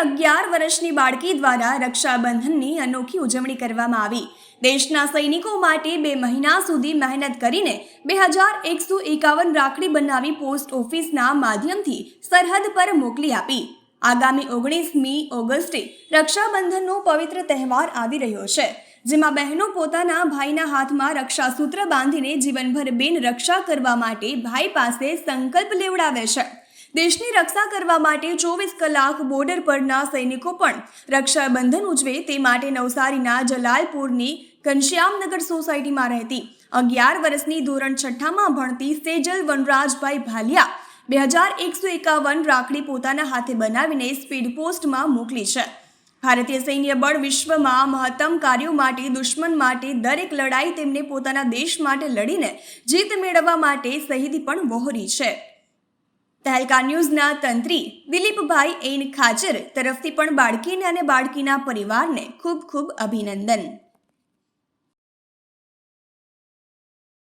અગિયાર વર્ષની બાળકી દ્વારા રક્ષાબંધનની અનોખી ઉજવણી કરવામાં આવી. દેશના સૈનિકો માટે બે મહિના સુધી મહેનત કરીને બે હજાર એકસો એકાવન રાખડી બનાવી પોસ્ટ ઓફિસના માધ્યમથી સરહદ પર મોકલી આપી. આગામી ઓગણીસમી ઓગસ્ટે રક્ષાબંધનનો પવિત્ર તહેવાર આવી રહ્યો છે, જેમાં બહેનો પોતાના ભાઈના હાથમાં રક્ષાસૂત્ર બાંધીને જીવનભર બેન રક્ષા કરવા માટે ભાઈ પાસે સંકલ્પ લેવડાવે છે. દેશની રક્ષા કરવા માટે ચોવીસ કલાક બોર્ડર પરના સૈનિકો પણ રક્ષાબંધન ઉજવે તે માટે નવસારીના જલાલપુરની ઘનશ્યામનગર સોસાયટીમાં રહેતી અગિયાર વર્ષની ધોરણ છઠ્ઠામાં ભણતી સેજલ વનરાજભાઈ ભાલિયા બે હજાર એકસો એકાવન રાખડી પોતાના હાથે બનાવીને સ્પીડ પોસ્ટમાં મોકલી છે. ભારતીય સૈન્ય બળ વિશ્વમાં મહત્તમ કાર્યો માટે, દુશ્મન માટે, દરેક લડાઈ તેમને પોતાના દેશ માટે લડીને જીત મેળવવા માટે શહીદી પણ વહોરી છે. તહેલકા ન્યૂઝના તંત્રી દિલીપભાઈ એન ખાચર તરફથી પણ બાળકીને અને બાળકીના પરિવારને ખૂબ ખૂબ અભિનંદન.